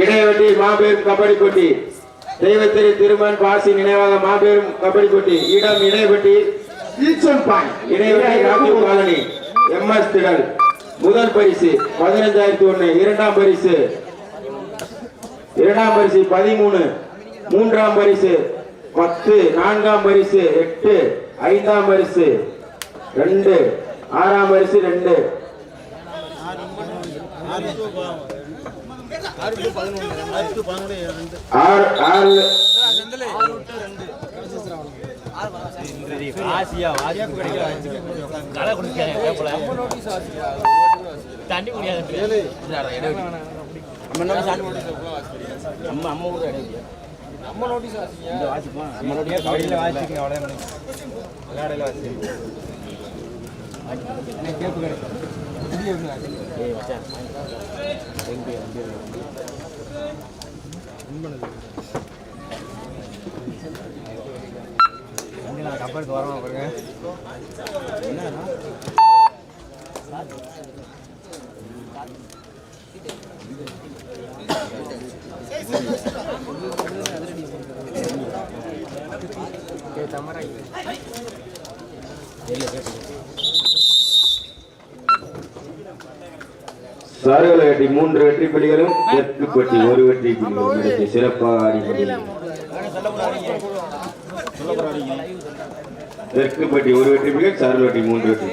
இடைவெட்டி மாபெரும் கபடி போட்டி. தெய்வத்திரு திருமன் பாசி நினைவாக மாபெரும் கபடி போட்டி. இடம் இடைவெட்டி ஈச்சன் ராஜீவ் காலனி. எம் எஸ் திடல். முதல் பரிசு பதினஞ்சாயிரத்தி ஒண்ணு இரண்டாம் பரிசு இரண்டாம் பரிசு பதிமூணு. மூன்றாம் பரிசு பத்து. நான்காம் பரிசு எட்டு. ஐந்தாம் பரிசு ரெண்டு. ஆறாம் பரிசு ரெண்டு. தண்ணி குடிக்காது அம்மா அம்மா ஊர் நம்ம நோட்டீஸ் வாசிங்க வாசிப்போம் நம்ம நோட்டீஸ் கபடியில் வாசிக்கங்க அவ்வளோ விளையாடையில் வாசிக்கங்க கேப்பு கிடைக்கும் ஏய் வச்சா எங்கே எங்கே வரமா பாருங்க என்னன்னா சருகல வெட்டி மூன்று வெற்றி புலிகளும் தெற்கு பட்டி ஒரு வெற்றி புலிகளும் சிறப்பாக ஆடி கொண்டிருக்கிறது. தெற்கு பட்டி ஒரு வெற்றி புலிகள் சருகல வெட்டி மூன்று வெற்றி.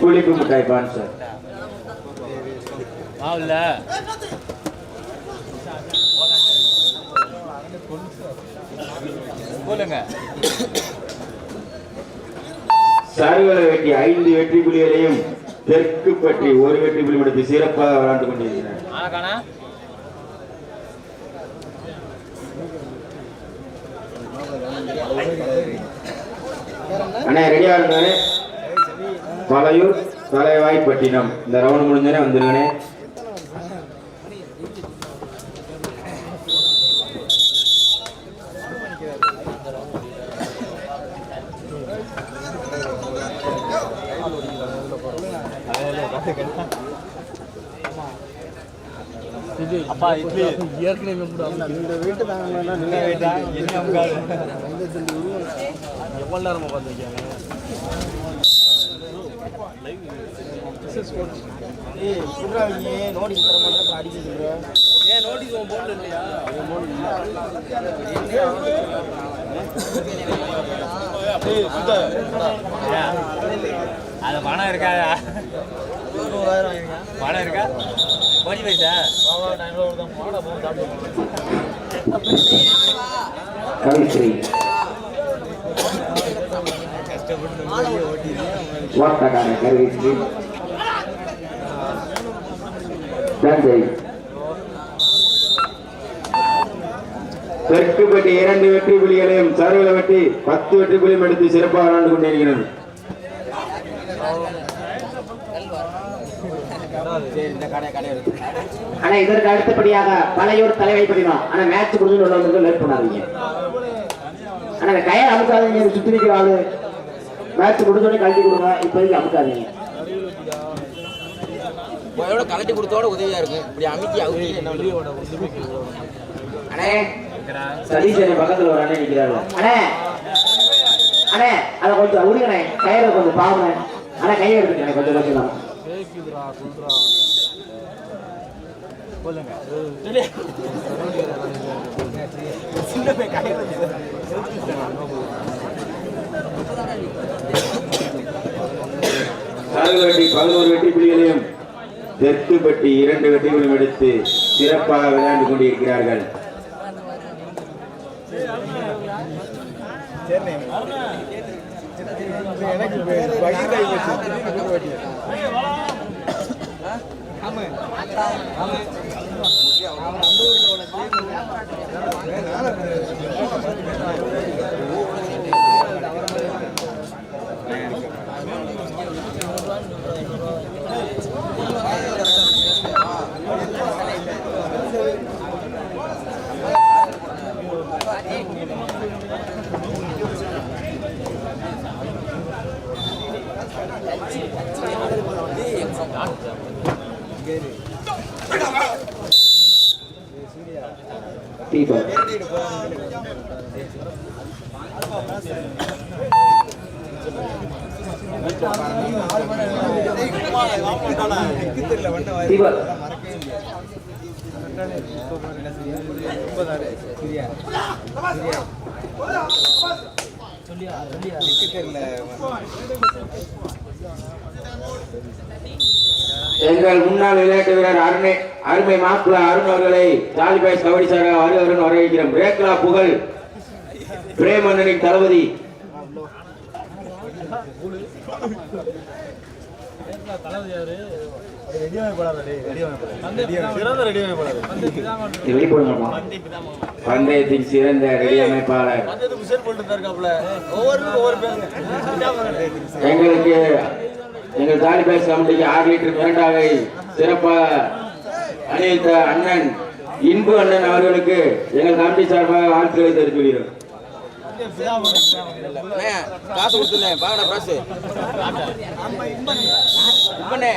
புளிப்பு மிட்டாய் பான் சார் ஆவுல சொல்லுங்க சருகல வெட்டி ஐந்து வெற்றி புலிகளையும் தெற்கு பட்டி ஒரு வெற்றி புலி எடுத்து சிறப்பாக விளையாண்டு கொண்டிருக்கிறார். ஆனா காணா அண்ணா ரெடியா இருந்தானே பழையூர் தலைவாய்ப்பட்டினம். இந்த ரவுண்ட் முடிஞ்சோடனே வந்துருங்கண்ணே அப்பா இட்லி. ஏற்கனவே இந்த வீட்டு தாங்க நீங்க வீட்டா? என்ன அமுக்காது எவ்வளோ நேரமா பார்த்துருக்காங்க? ஏய் சொல்றா நீ. நோட்டீஸ் தர மாட்டேன் அடிக்க சொல்ற? ஏன் நோட்டீஸ் உன் போர்டு இல்லையா? அது பணம் இருக்காதா? பணம் இருக்கா? கோடி பைசா கவிஸ்ரீ கவிஸ்ரீ தந்தை தெற்கு பட்டி இரண்டு வெற்றி புலிகளையும் சருவல வெட்டி பத்து வெற்றி புலியும் எடுத்து சிறப்பாக ஆண்டு கொண்டிருக்கிறது. ஆனா இதற்கு அடுத்தபடியாக பழையூர் தலைவை படிக்கணும் ஆனா மேட்ச் கொடுத்து உள்ள வந்து லேட் பண்ணாதீங்க. ஆனா அந்த கயர் அமுக்காதீங்க. சுத்தி நிக்கிற ஆளு. மேட்ச் கொடுத்தோடனே கழட்டி கொடுங்க. இப்போதைக்கு அமுக்காதீங்க. எவ்வளோ கலட்டி கொடுத்தோட உதவியா இருக்கு. இப்படி அமைக்கி என்ன அண்ணே. சதீஷ் பக்கத்துல ஒரு அண்ணன் நிக்கிறாரு. அண்ணே. அண்ணே அதை கொஞ்சம் உருங்கண்ணே கயிறை கொஞ்சம் பாவண்ணே ஆனா கையை எடுத்துக்கண்ணே கொஞ்சம் கொஞ்சம். தான் சுந்தரம் சொல்லுங்க வெட்டி பட்டி இரண்டு வெட்டிகளும் எடுத்து சிறப்பாக விளையாண்டு கொண்டிருக்கிறார்கள். எனக்கு அவர் அந்த ஊரில் எங்கள் முன்னாள் விளையாட்டு வீரர் அருணை அருமை மாப்பிள்ள அருண் அவர்களை ஜாலிபாய் கபடி சாராக வருகிறவர்கள் வரவேற்கிறோம். ரேக்லா புகழ். பிரேமன்னனின் தளபதி பந்தயத்தின் சிறந்த ரெடி அமைப்பாளர். எங்களுக்கு எங்கள் ஜாலிபாய் கமிட்டிக்கு ஆறு லிட்டர் மிரண்டாவை சிறப்பாக அணிவித்த அண்ணன் இன்பு அண்ணன் அவர்களுக்கு எங்கள் கமிட்டி சார்பாக வாழ்த்துக்களை தெரிவிக்கிறோம் காசு கொடுத்துருந்தேன் பாக்கடா காசு இப்பண்ணே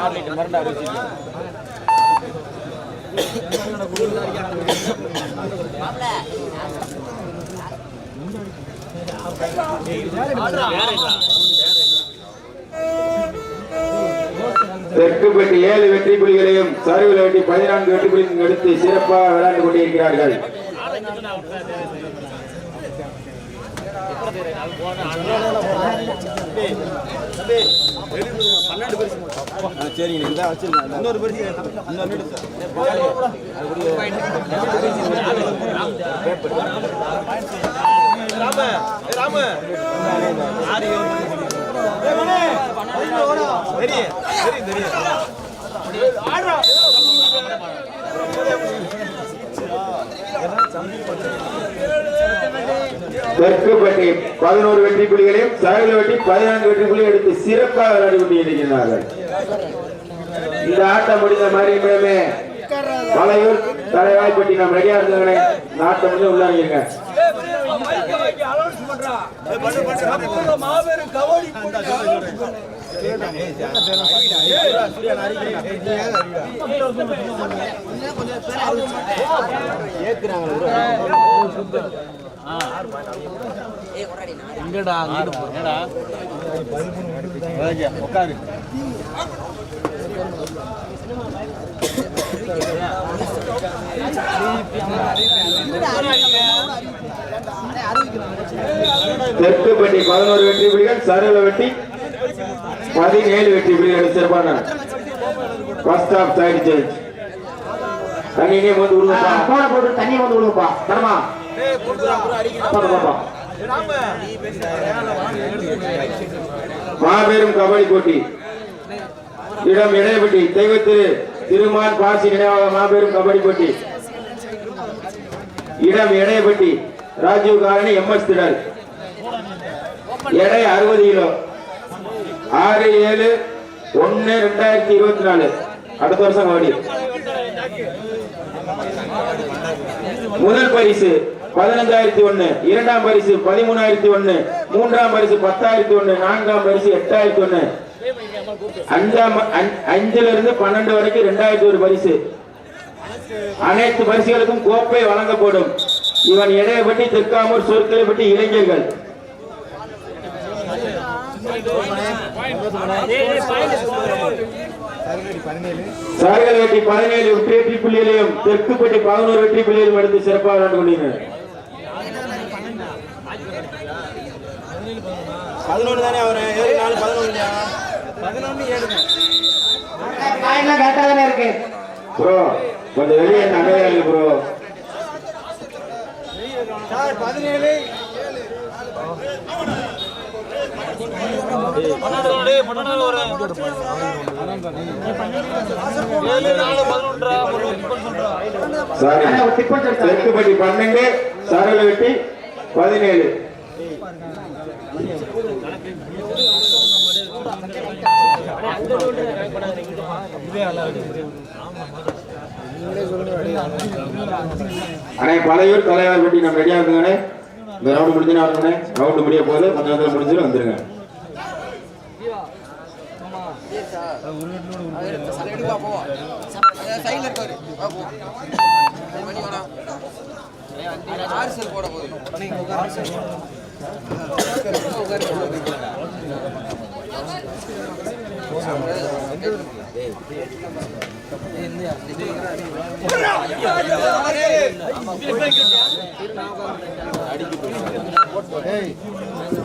ஆறு லிட்டர் மருண்டா வச்சு ஏழு வெற்றி புலிகளையும் சரிவில் வெட்டி பதினான்கு வெற்றி புலிகளையும் எடுத்து சிறப்பாக விளையாண்டு கொண்டிருக்கிறார்கள். சரிங்க இந்த வச்சிருக்கேன் இன்னொரு பரிசு இன்னொரு எடுத்து தெற்குப்பட்டி பதினோரு வெற்றி புலிகளையும் சருவில் வெட்டி பதினான்கு வெற்றி புலியை எடுத்து சிறப்பாக விளையாடி கொண்டிருக்கிறார்கள் இந்த ஆட்டம் முடிந்த மாதிரி மேலுமே பழையூர் தலைவாய்ப்பட்டி நாம் ரெடியா இருந்தவங்களே இந்த முடிஞ்சு உள்ளாங்க உட்காரு தெற்குப்பட்டி பதினோரு வெற்றி புலிகள் சருவில் வெட்டி பதினேழு வெற்றி புலிகள் சிறப்பான ஃபர்ஸ்ட் ஆஃப் சைடு சேஞ்ச் தண்ணினே வந்து போட்டு தண்ணியை வந்து விடுங்கப்பா தரமா. போட்டு மாபெரும் கபடி போட்டி. இடம் இடையப்பட்டி தெய்வத்திரு திருமான் பாசி நினைவாக மாபெரும் கபடி போட்டி. இடம் இடையப்பட்டி ராஜீவ் காலனி எம்எஸ் திடல். எடை அறுபது கிலோ. ஆறு ஏழு ஒன்னு ரெண்டாயிரத்தி இருபத்தி நாலு. அடுத்த வருஷம் கபடி. முதல் பரிசு. பதினஞ்சாயிரத்தி ஒன்று இரண்டாம் பரிசு பதிமூணாயிரத்தி ஒன்று மூன்றாம் பரிசு பத்தாயிரத்தி ஒன்று நான்காம் பரிசு எட்டாயிரத்தி ஒன்று அஞ்சாம் அஞ்சுல இருந்து பன்னெண்டு வரைக்கும் ரெண்டாயிரத்தி ஒரு பரிசு. அனைத்து பரிசுகளுக்கும் கோப்பை வழங்கப்படும். இவன் இடையப்பட்டி தெற்காமூர் சொற்களைப்பட்டி இளைஞர்கள். சார்கள் வெட்டி பதினேழு வெற்றி வெற்றி புள்ளிகளையும் தெற்குப்பட்டி பதினோரு வெற்றி புள்ளிகளையும் எடுத்து சிறப்பாக விளையாண்டு கொண்டீர்கள் பதினொன்று தானே அவர்? ஏழு நாலு பதினொன்று பதினொன்று கரெக்டா தானே. இருக்கு. ப்ரோ கொஞ்சம் வெளியே நகையாளி ப்ரோ. சார் பதினேழு. வெட்டி பதினேழு. அண்ணே பழையூர் தலைவர் வெட்டி நம்ம ரெடியா இருக்குங்கண்ணே. இந்த ரவுண்டு முடிஞ்சுனா வரணுண்ணே ரவுண்டு முடிய போது கொஞ்சம் நேரத்தில் முடிஞ்சிடும் வந்துருங்க. சைடுவா போவோம் போட போகுது.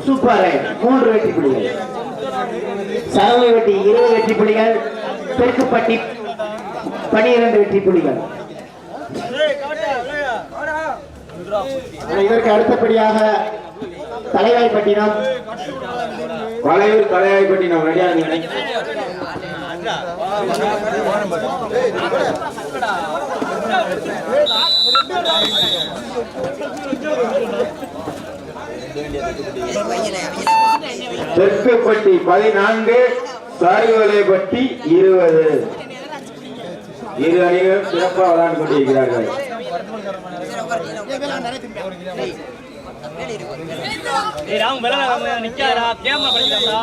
சூப்பர். ரைட் மூன்று வெற்றி புள்ளிகள் சரவை வெட்டி இருபது வெற்றி புள்ளிகள் தெற்குப்பட்டி பனிரெண்டு வெற்றி புள்ளிகள் இதற்கு அடுத்தபடியாக தலைவாய்ப்பட்டினம் வளையூர் தலைவாய்ப்பட்டினம் ரெடியா தெற்குப்பட்டி பதினான்கு சாய்வலைப்பட்டி இருபது. இரு அணிகளும் சிறப்பாக விளையாண்டு கொண்டிருக்கிறார்கள். ஏய் ராம் வெள்ள நம்ம நிக்காதடா. கேமரா படிக்கலாம்டா.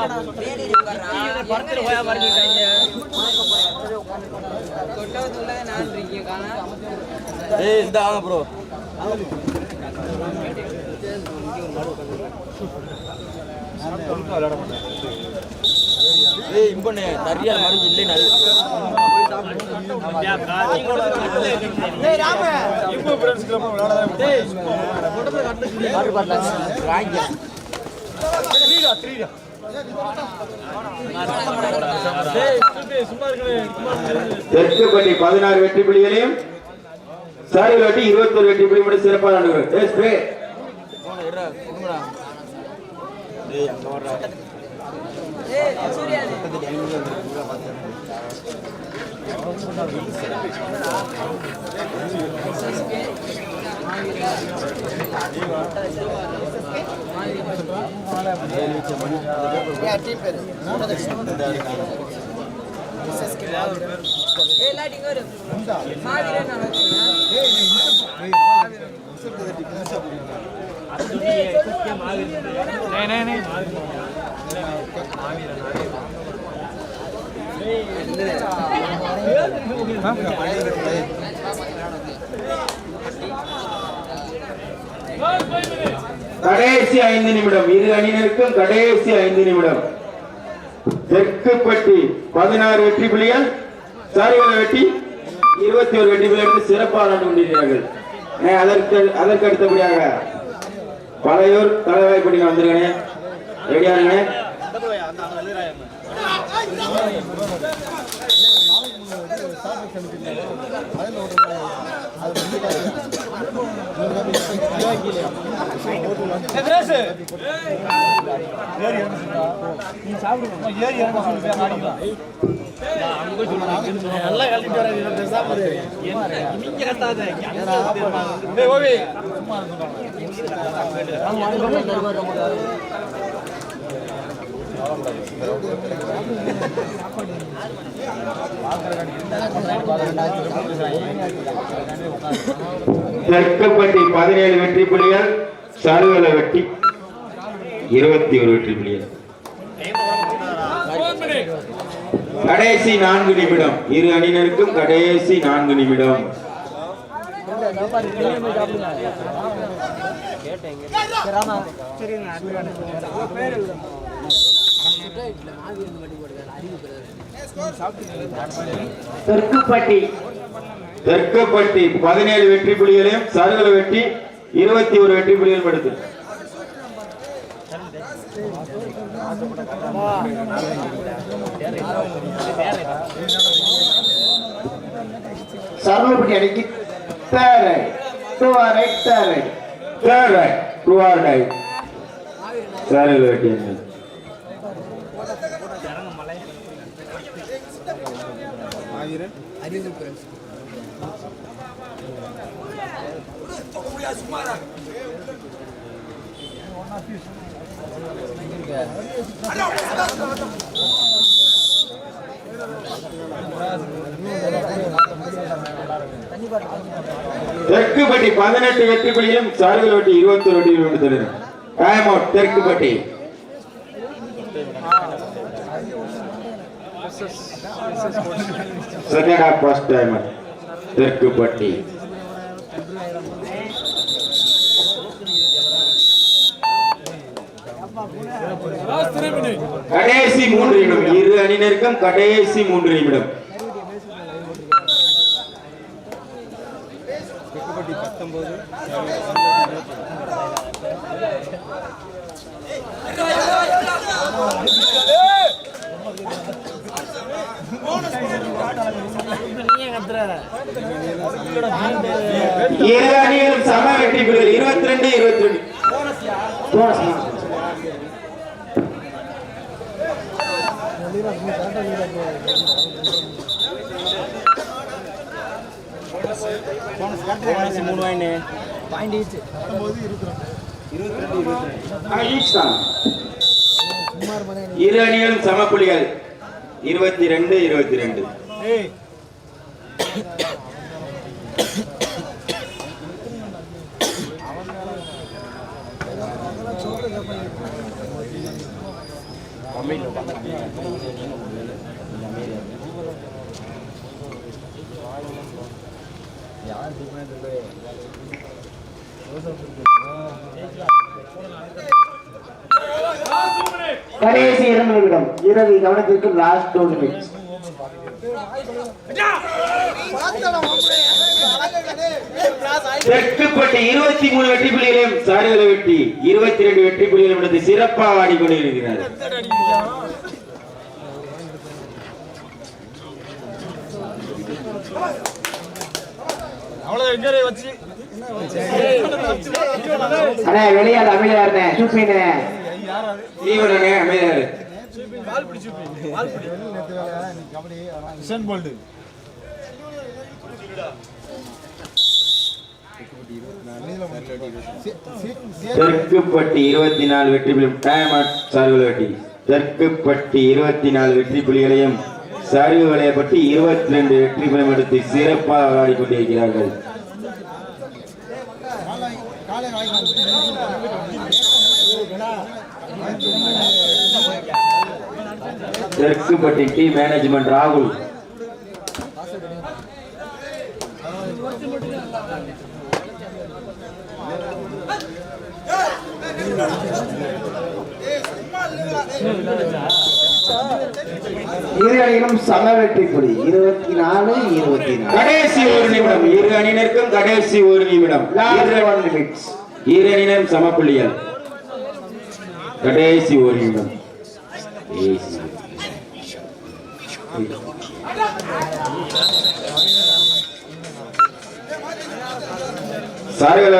படத்துல போயா மறைஞ்சிட்டாங்க ஏய் இந்த ப்ரோ ஏய் இம்பண்ணே சரியா மறைஞ்சு இல்லைன்னு அது ராங்க தெற்குப்பட்டி பதினாறு வெற்றி புள்ளிகளையும் சாரி வெட்டி இருபத்தி ஒரு வெற்றி புள்ளி மட்டும் சிறப்பாக விளையாடுகிறார் மாவீரன் ஸ்ப்ரே போன இருடா கொடுங்கடா ஏய் அங்க வர்றா கடைசி ஐந்து நிமிடம். இரு அணியினருக்கும் கடைசி ஐந்து நிமிடம். தெற்குப்பட்டி பதினாறு வெற்றி புள்ளிகள் சாரிகளை வெட்டி இருபத்தி ஒரு வெற்றி புள்ளிகள் சிறப்பாக விளையாண்டு கொண்டிருக்கிறார்கள். அதற்கு அதற்கு அடுத்தபடியாக பழையூர் தலைவாய்ப்பட்டி வந்திருக்கேன் ரெடியாருங்க நல்லா கழிட்டு வராங்க பேசாம இரு. என்ன இங்க கத்தாத ஏய் ஓவி பதினேழு வெற்றி புள்ளிகள் சருவல வெட்டி இருபத்தி ஒரு வெற்றி புள்ளிகள் கடைசி நான்கு நிமிடம். இரு அணியினருக்கும் கடைசி நான்கு நிமிடம். தெற்குப்பட்டி. தெற்குப்பட்டி பதினேழு வெற்றி புலிகளையும் சருகல வெட்டி இருபத்தி ஒரு வெற்றி புலிகள் எடுத்து சரவணப்பட்டி அணிக்கு தேரை தேரை. தேரை ஆர் ரைட் வெட்டி raid Third right, two are right. சருகலை வெட்டி அணி. தெற்குப்பட்டி பதினெட்டு வெற்றி புள்ளிகளும் சாருகல் வெட்டி இருபத்தி ஒரு இருபத்தி எடுத்தது. Time out Therkupatti second half first time Therkupatti கடைசி மூன்று நிமிடம். இரு அணியினருக்கும் கடைசி மூன்று நிமிடம் தெற்குப்பட்டி பத்தொம்போது இரு சம வெற்றி புள்ளிகள் இருபத்தி ரெண்டு இருபத்தி ரெண்டு மூணு வாங்கினே ஈச் தான். இரு அணிகளும் சம புள்ளிகள் இருபத்தி ரெண்டு இருபத்தி ரெண்டு கடைசி இரண்டு நிமிடம் இரவு கவனத்திற்கு லாஸ்ட் டூ நிமிட்ஸ் தெற்குப்பட்டி இருபத்தி மூணு வெற்றி புள்ளிகளையும் சாரிகளை வெட்டி இருபத்தி ரெண்டு வெற்றி புள்ளிகளும் எடுத்து சிறப்பாக ஆடிக்கொண்டிருக்கிறார் அவ்வளோதான் இங்கே வச்சு அண்ணா வெளியாத அமைதியா இருந்தேன் ஷூட் பண்ணேன் தீவனே அமைதியாரு மிஷன் போல்டு தெற்குப்பட்டி இருபத்தி நாலு வெற்றி புள்ளி வெட்டி தெற்குப்பட்டி இருபத்தி நாலு வெற்றி புள்ளிகளையும் சரிவு வளையப்பட்டி இருபத்தி ரெண்டு வெற்றி புள்ளியும் எடுத்து சிறப்பாக விளையாடி கொண்டிருக்கிறார்கள் தெற்குப்பட்டி டி மேனேஜ்மெண்ட் ராகுல். இரு அணிகளும் சம வெற்றி புள்ளி இருபத்தி நாலு இருபத்தி நாலு. கடைசி ஒரு நிமிடம். இரு அணியினருக்கும் கடைசி ஒரு நிமிடம். இரு அணியினரும் சமப்புள்ளிகள் கடைசி ஒரு நிமிடம்.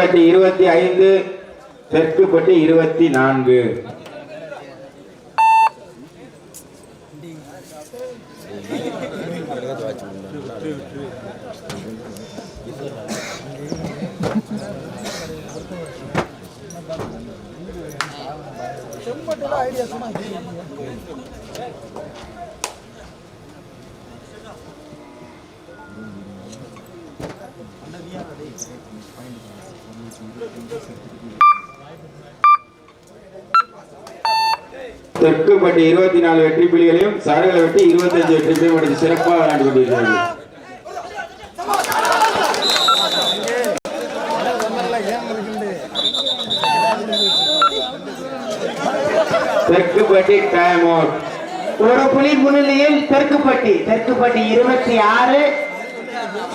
ஏசி. இருபத்தி ஐந்து தெற்குப்பட்டி இருபத்தி நான்கு தெற்குப்பட்டி இருபத்தி நாலு வெற்றி புள்ளிகளையும் சாரகளை வெட்டி இருபத்தஞ்சு வெற்றி புள்ளியும் எடுத்து சிறப்பாக விளையாண்டு கொண்டிருக்கிறார்கள். தெற்குப்பட்டி டைம் அவுட் ஒரு புலி முன்னிலையில் தெற்குப்பட்டி தெற்குப்பட்டி இருபத்தி ஆறு.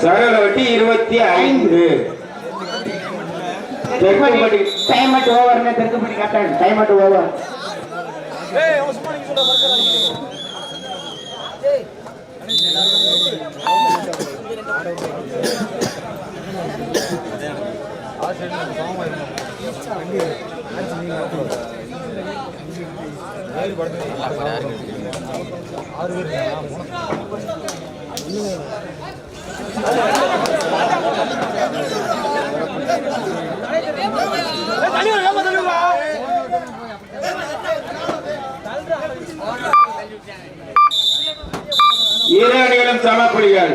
சாரகளை வெட்டி இருபத்தி ஐந்து. Therkupatti time at over Therkupatti captain time at over சம புள்ளிகள்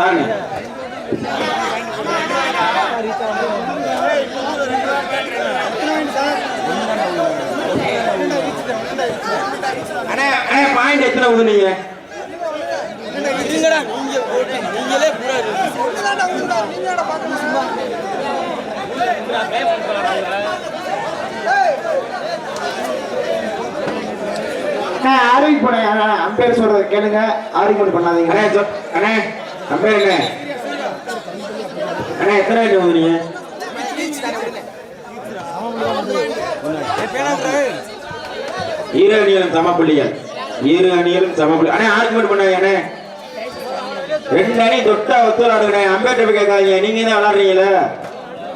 ஆணி. அண்ணே அண்ணே பாயிண்ட் எத்தனை ஊதுனீங்க நீங்களே பூரா அண்ணா ஆரோக்கியம் போனேன் அம்பேர் சொல்றத கேளுங்க. ஆரோக்கியம் பண்ணாதீங்க. அண்ணே சொ- அண்ணே அம்பே அண்ணே அண்ணே எத்தனை ரேட் வந்துறீங்க இரு அணிகளும் சம புள்ளிகள். இரு சமப்புள்ளி அண்ணே ஆர்குமெண்ட் பண்ணாங்க அண்ணே. ரெண்டு அணி தொட்டா ஒத்து விளாடுங்கண்ணே அம்பேட்ட போய் கேட்காதீங்க நீங்க தான் விளாடுறீங்களே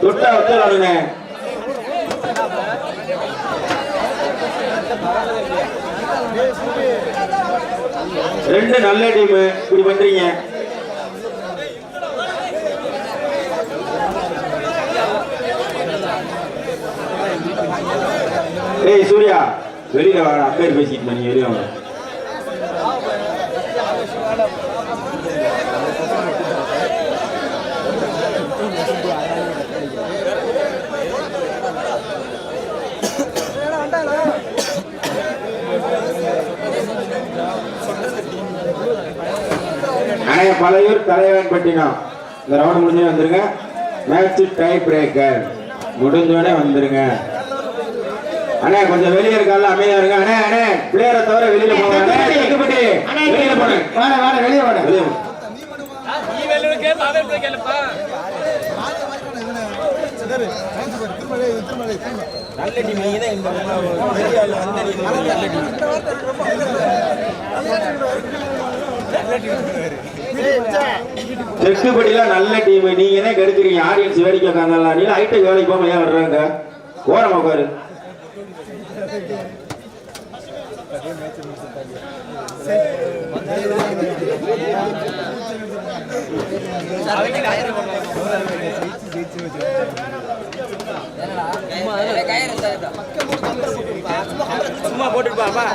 தொட்டா ஒத்து விளாடுங்கண்ணே ரெண்டு நல்ல டீம் இப்படி பண்றீங்க. ஏய் சூர்யா வெளியில வாடா. பேர் பேசிட்டு நீ வெளியில வாங்க அணைய பழையூர் தலைவன் பட்டினம். இந்த ரவுண்ட் முடிஞ்சே வந்துருங்க. மேட்ச் டை பிரேக்கர் முடிஞ்சோடனே வந்துருங்க. அண்ணே கொஞ்சம் வெளியே இருக்கால அமைதியா இருங்க. அண்ணே அண்ணே பிளேயரை தவிர வெளியில தெக்குப்பட்டி, வெளியில வாட வாட வெளியே வாட வெளியே நல்ல டீம் நீங்க தான் இந்த வந்த டீம் நல்ல டீம். நல்ல டீம் நல்ல டீம் நீங்க என்ன ஆடியன்ஸ் வேடிக்கை உட்காந்துலாம் நீ ஹைடெக் வேலைக்கு போக ஏன் வர்றாங்க ஓரம் உட்காரு. சும்மா போட்டுட்டு பாப்பா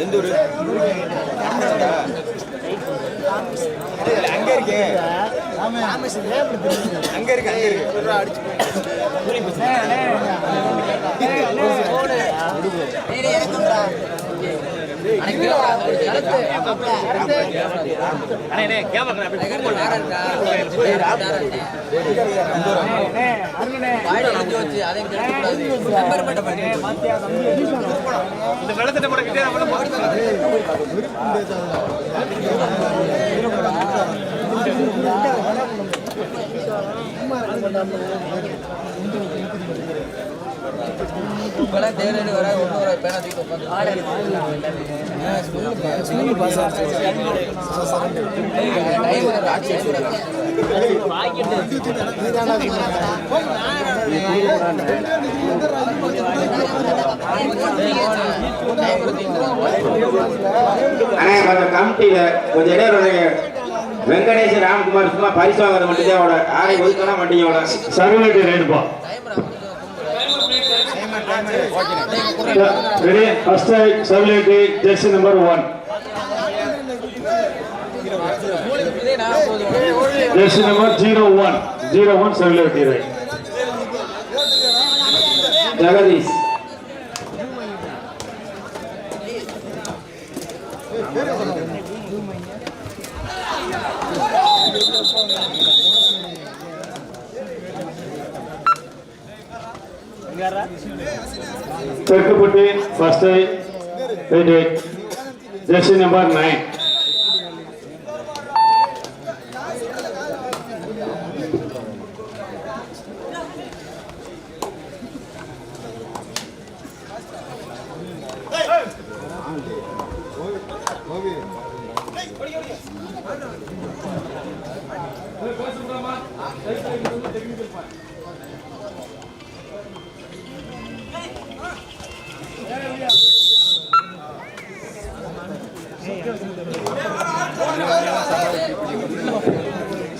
எந்த ஊரு அங்க அங்க இருக்கு அங்க இருக்கு இந்த வெள்ளத்திட்ட போட கிட்டே வர ஒன்று வர பேனா தூக்கி கமிட்டியில கொஞ்சம் இடையில. வெங்கடேஷ் ராம்குமார் சும்மா பரிசு வாங்குறது மட்டும் அவட ஆரை ஒதுக்கலாம் மாட்டீங்க அவட சர்வீட்டு ரைடுப்பா ready first சர்வீட்டு jersey number one jersey number zero one zero one சர்வீட்டு raid Jagadish Therkupatti first jersey number nine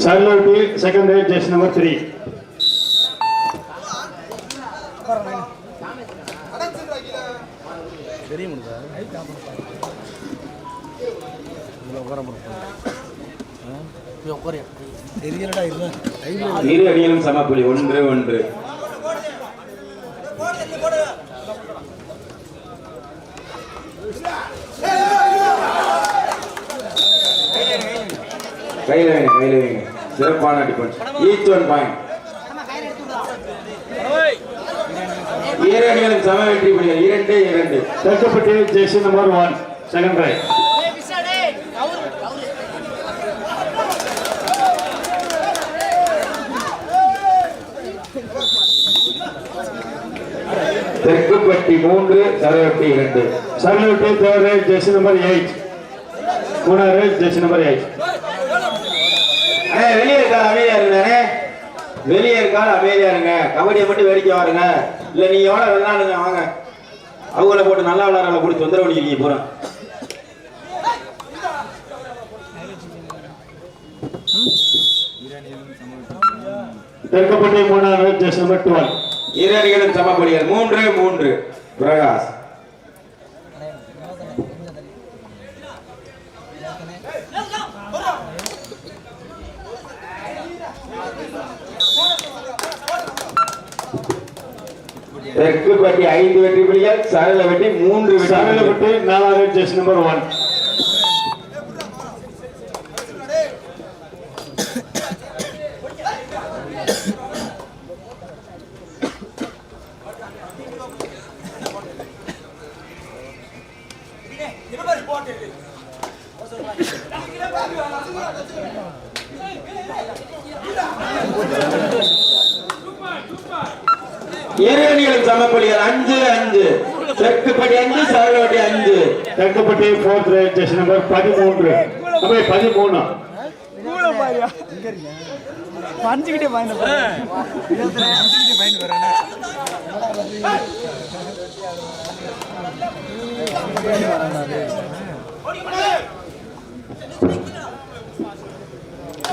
சர்வீட்டு second raid jersey number three இரு அணிகளும் சமப்புள்ளி ஒன்று ஒன்று. கையில வைங்க கையில வைங்க. சிறப்பான டிஃபென்ஸ் ஈச் ஒன் பாயிண்ட். இரு அணிகளும் சம வெற்றி புள்ளிகள் இரண்டு இரண்டு. Therkupatti jersey number one second raid Therkupatti மூன்று சரவட்டி இரண்டு. சர்வீட்டு third raid jersey number eight மூணாவது ஜெர்சி நம்பர் எயிட் வெளியே இருக்காது அமைதியா இருங்க. கபடியை மட்டும் வேடிக்கை பாருங்க. இல்ல நீங்க எவ்வளவு விளையாடுங்க வாங்க. அவங்கள போட்டு நல்லா விளையாடுறவங்கள போட்டு தொந்தரவு பண்ணிக்கிறீங்க போறோம் தெற்குப்பட்டி மூணாவது ரைட் ஜெர்சி நம்பர் டுவெல் இரு அணிகளும் சமப்படுகிறது மூன்று மூன்று. பிரகாஷ். தெற்குப்பட்டி ஐந்து வெற்றி புள்ளிகள் சரள வெட்டி மூன்று புள்ளிகள். சரவீட்டு நாலாவது ஜெர்சி நம்பர் ஒன் இரு அணிகளும் சமப்படுகிறது அஞ்சு அஞ்சு. தெற்குப்பட்டி அஞ்சு சரளவட்டி அஞ்சு. Therkupatti fourth raid jersey number பதிமூன்று. அப்படியே பதிமூணு?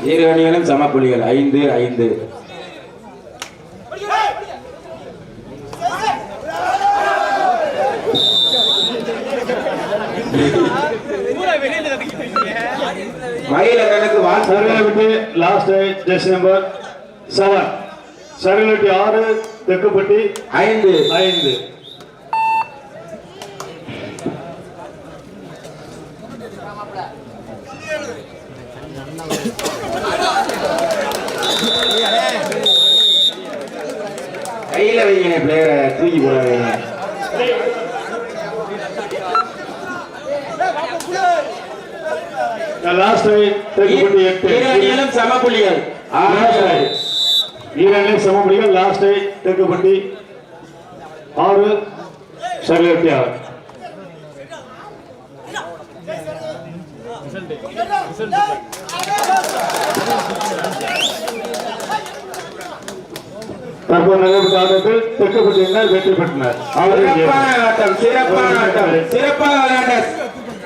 இரு அணிகளும் சமப்புள்ளிகள் ஐந்து ஐந்து. மயிலகனுக்கு வாழ்த்து சர்வீட்டு last raid jersey number seven சர்வீட்டு ஆறு தெற்குப்பட்டி ஐந்து. ஐந்து கையில வைங்க பிளேயரை தூக்கி போடாதீங்க ரைட் தெற்குப்பட்டி எட்டு. இரு அணிகளும் சமப்புள்ளிகள் லாஸ்ட் தெற்குப்பட்டி ஆறு. சர்வீட்டு ஆறு. தற்போது நடைபெற்ற ஆட்டத்தில் தெற்குப்பட்டியினர் வெற்றி பெற்றனர். அவர்கள் சிறப்பான ஆட்டம் சிறப்பான ஆட்டம் சிறப்பாக